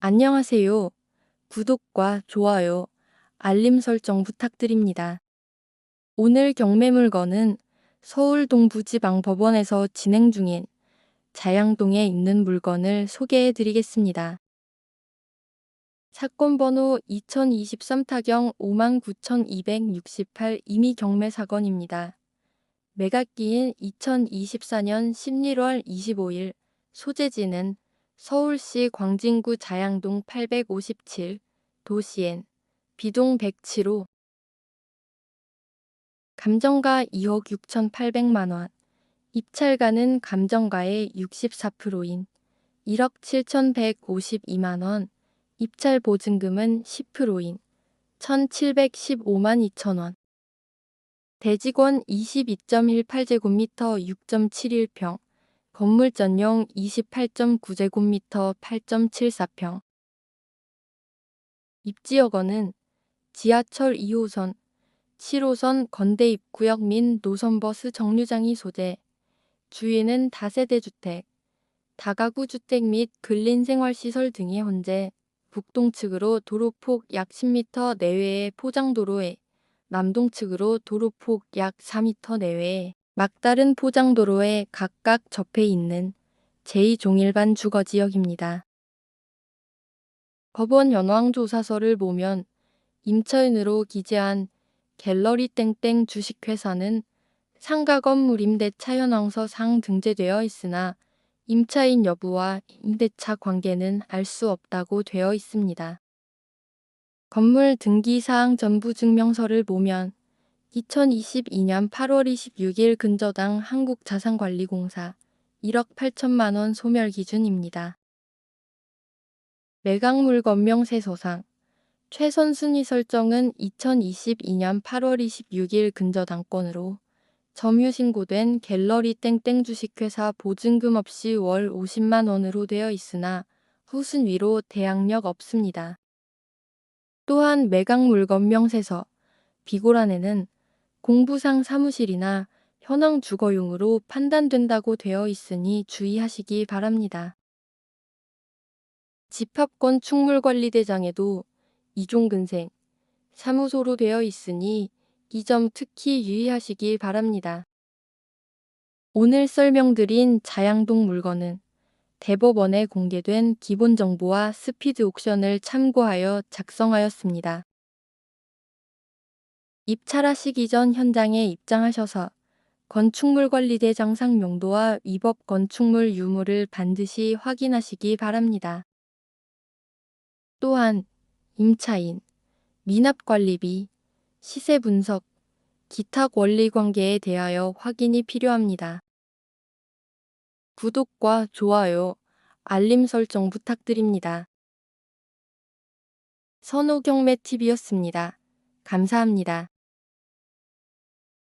안녕하세요. 구독과 좋아요, 알림 설정 부탁드립니다. 오늘 경매 물건은 서울 동부지방법원에서 진행 중인 자양동에 있는 물건을 소개해 드리겠습니다. 사건 번호 2023 타경 59,268 임의 경매 사건입니다. 매각기인 2024년 11월 25일 소재지는 서울시 광진구 자양동 857 도시엔 비동 107호. 감정가 2억 6,800만 원. 입찰가는 감정가의 64%인 1억 7,152만 원. 입찰 보증금은 10%인 1,715만 2천 원. 대직원 22.18제곱미터 6.71평 건물 전용 28.9제곱미터 8.74평. 입지역어는 지하철 2호선, 7호선 건대 입구역 민 노선버스 정류장이 소재, 주위는 다세대 주택, 다가구 주택 및 근린 생활시설 등이 혼재, 북동측으로 도로폭 약 10m 내외의 포장도로에 남동측으로 도로폭 약 4m 내외에 막다른 포장도로에 각각 접해 있는 제2종일반 주거지역입니다. 법원 연황조사서를 보면 임차인으로 기재한 갤러리 땡땡 주식회사는 상가 건물 임대차 현황서 상 등재되어 있으나 임차인 여부와 임대차 관계는 알 수 없다고 되어 있습니다. 건물 등기사항 전부 증명서를 보면 2022년 8월 26일 근저당 한국자산관리공사 1억 8천만 원 소멸 기준입니다. 매각물 건 명세서상 최선 순위 설정은 2022년 8월 26일 근저당권으로 점유 신고된 갤러리 땡땡 주식회사 보증금 없이 월 50만 원으로 되어 있으나 후순 위로 대항력 없습니다. 또한 매각 물건 명세서 비고란에는 공부상 사무실이나 현황 주거용으로 판단된다고 되어 있으니 주의하시기 바랍니다. 집합권 충물관리대장에도 이종근생 사무소로 되어 있으니 이 점 특히 유의하시기 바랍니다. 오늘 설명드린 자양동 물건은 대법원에 공개된 기본 정보와 스피드 옥션을 참고하여 작성하였습니다. 입찰하시기 전 현장에 입장하셔서 건축물관리대 장 상 명도와 위법 건축물 유무를 반드시 확인하시기 바랍니다. 또한 임차인, 미납관리비, 시세 분석, 기타 권리 관계에 대하여 확인이 필요합니다. 구독과 좋아요, 알림 설정 부탁드립니다. 선호경매TV였습니다. 감사합니다.